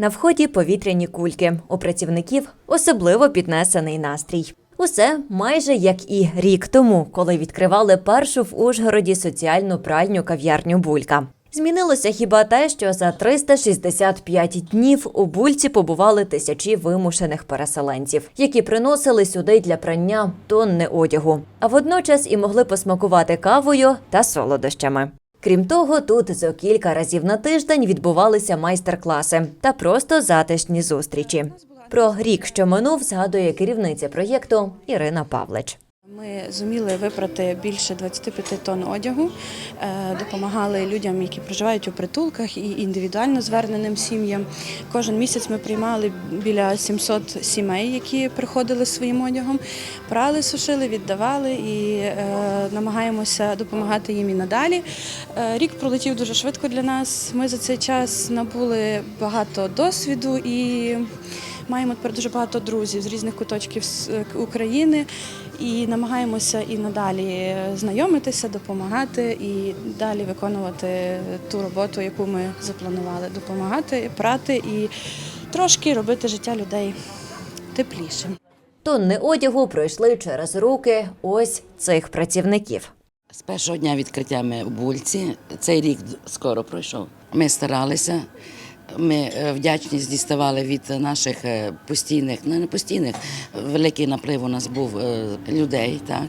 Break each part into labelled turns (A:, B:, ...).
A: На вході повітряні кульки. У працівників особливо піднесений настрій. Усе майже як і рік тому, коли відкривали першу в Ужгороді соціальну пральню кав'ярню Булька. Змінилося хіба те, що за 365 днів у бульці побували тисячі вимушених переселенців, які приносили сюди для прання тонни одягу, а водночас і могли посмакувати кавою та солодощами. Крім того, тут за кілька разів на тиждень відбувалися майстер-класи та просто затишні зустрічі. Про рік, що минув, згадує керівниця проєкту Ірина Павлич.
B: Ми зуміли випрати більше 25 тонн одягу, е, допомагали людям, які проживають у притулках і індивідуально зверненим сім'ям. Кожен місяць ми приймали біля 700 сімей, які приходили своїм одягом, прали, сушили, віддавали і е, намагаємося допомагати їм і надалі. Е, Рік пролетів дуже швидко для нас. Ми за цей час набули багато досвіду і маємо тепер дуже багато друзів з різних куточків з- е, України і намагаємося і надалі знайомитися, допомагати і далі виконувати ту роботу, яку ми запланували. Допомагати, прати і трошки робити життя людей теплішим.
A: Тонни одягу пройшли через руки ось цих працівників.
C: З першого дня відкриття ми в Бульці, цей рік скоро пройшов. Ми старалися, ми е, вдячність діставали від наших е, постійних, ну, не постійних, великий наплив у нас був е, людей, так.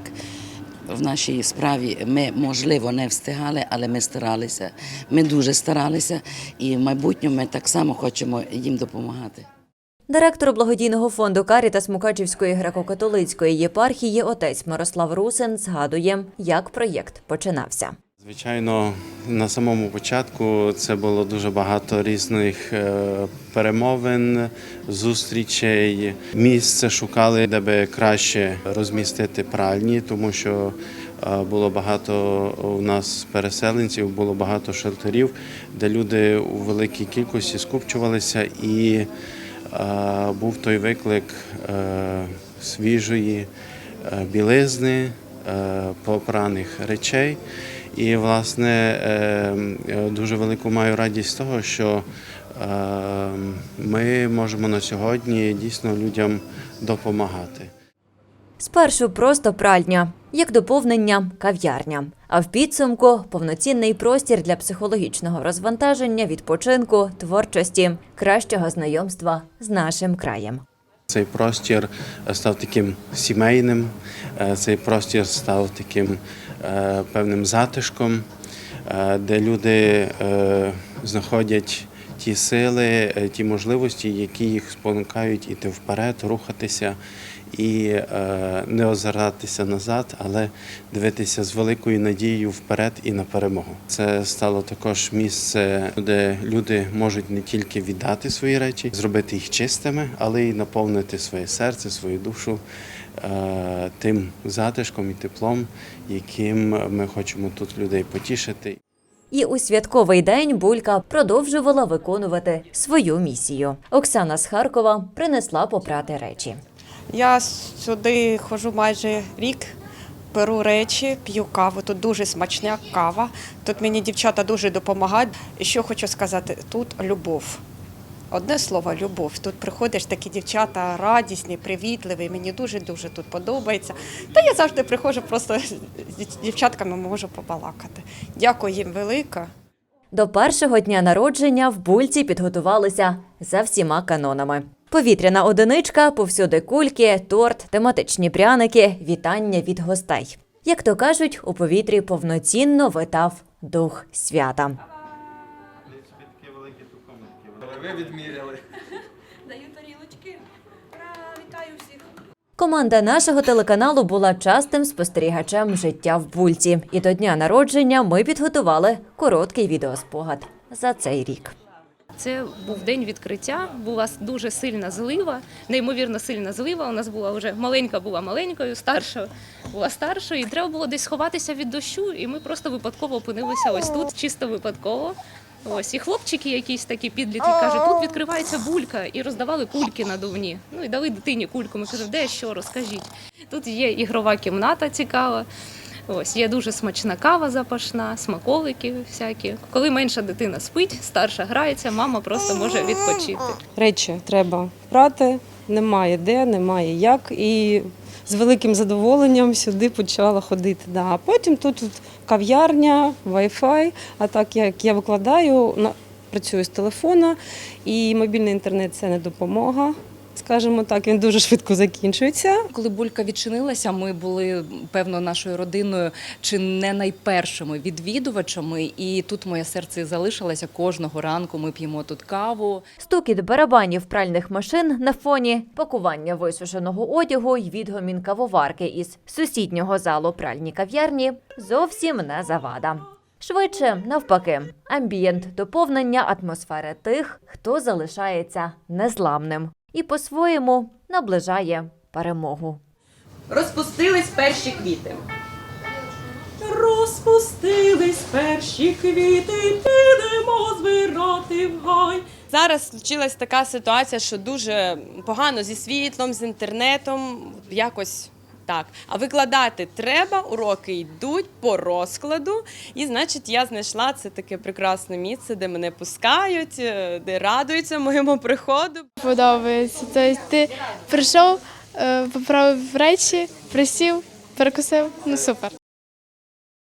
C: В нашій справі ми, можливо, не встигали, але ми старалися. Ми дуже старалися, і в майбутньому ми так само хочемо їм допомагати.
A: Директор благодійного фонду Карітас Мукачівської греко-католицької єпархії отець Мирослав Русин згадує, як проєкт починався.
D: Звичайно, на самому початку це було дуже багато різних е, перемовин, зустрічей. Місце шукали, де би краще розмістити пральні, тому що е, було багато у нас переселенців, було багато шелтерів, де люди у великій кількості скупчувалися, і е, був той виклик свіжої білизни, попраних речей. І, власне, е, е, дуже велику маю радість того, що е, ми можемо на сьогодні дійсно людям допомагати.
A: Спершу просто пральня, як доповнення кав'ярня. А в підсумку повноцінний простір для психологічного розвантаження, відпочинку, творчості, кращого знайомства з нашим краєм.
D: Цей простір став таким сімейним, е, цей простір став таким е, певним затишком, е, де люди е, знаходять ті сили, е, ті можливості, які їх спонукають іти вперед, рухатися і е, не озиратися назад, але дивитися з великою надією вперед і на перемогу. Це стало також місце, де люди можуть не тільки віддати свої речі, зробити їх чистими, але й наповнити своє серце, свою душу е, тим затишком і теплом, яким ми хочемо тут людей потішити.
A: І у святковий день Булька продовжувала виконувати свою місію. Оксана з Харкова принесла попрати речі.
E: Я сюди ходжу майже рік, беру речі, п'ю каву. Тут дуже смачна кава. Тут мені дівчата дуже допомагають. І що хочу сказати, тут любов. Одне слово любов. Тут приходиш такі дівчата радісні, привітливі. Мені дуже-дуже тут подобається. Та я завжди приходжу, просто з дівчатками можу побалакати. Дякую їм велике.
A: До першого дня народження в Бульці підготувалися за всіма канонами. Повітряна одиничка, повсюди кульки, торт, тематичні пряники, вітання від гостей. Як то кажуть, у повітрі повноцінно витав дух свята.
E: Даю тарілочки. Вітаю всіх.
A: Команда нашого телеканалу була частим спостерігачем життя в Бульці. І до дня народження ми підготували короткий відеоспогад за цей рік.
F: Це був день відкриття. Була дуже сильна злива, неймовірно сильна злива. У нас була вже маленька була маленькою, старша була старшою. І треба було десь сховатися від дощу. І ми просто випадково опинилися ось тут, чисто випадково. Ось і хлопчики, якісь такі підлітки, кажуть, тут відкривається булька, і роздавали кульки надувні. Ну і дали дитині кульку. Ми кажемо, де що, розкажіть. Тут є ігрова кімната цікава. Ось є дуже смачна кава запашна, смаколики всякі. Коли менша дитина спить, старша грається, мама просто може відпочити.
G: Речі треба брати, немає де, немає як. І з великим задоволенням сюди почала ходити. Да. А потім тут, тут кав'ярня, Wi-Fi, а так як я викладаю, на- працюю з телефона, і мобільний інтернет це не допомога. Скажімо так, він дуже швидко закінчується.
H: Коли булька відчинилася, ми були певно нашою родиною чи не найпершими відвідувачами. І тут моє серце залишилося кожного ранку. Ми п'ємо тут каву.
A: Стукіт барабанів пральних машин на фоні, пакування висушеного одягу й відгомін кавоварки із сусіднього залу пральні кав'ярні зовсім не завада. Швидше, навпаки, амбієнт доповнення атмосфери тих, хто залишається незламним і по-своєму наближає перемогу.
I: Розпустились перші квіти.
J: Розпустились перші квіти, підемо збирати в гай.
I: Зараз случилась така ситуація, що дуже погано зі світлом, з інтернетом, якось так. А викладати треба, уроки йдуть по розкладу. І значить, я знайшла це таке прекрасне місце, де мене пускають, е, де радуються моєму приходу.
K: подобається. Тобто ти прийшов, е, поправив речі, присів, перекусив. Ну супер.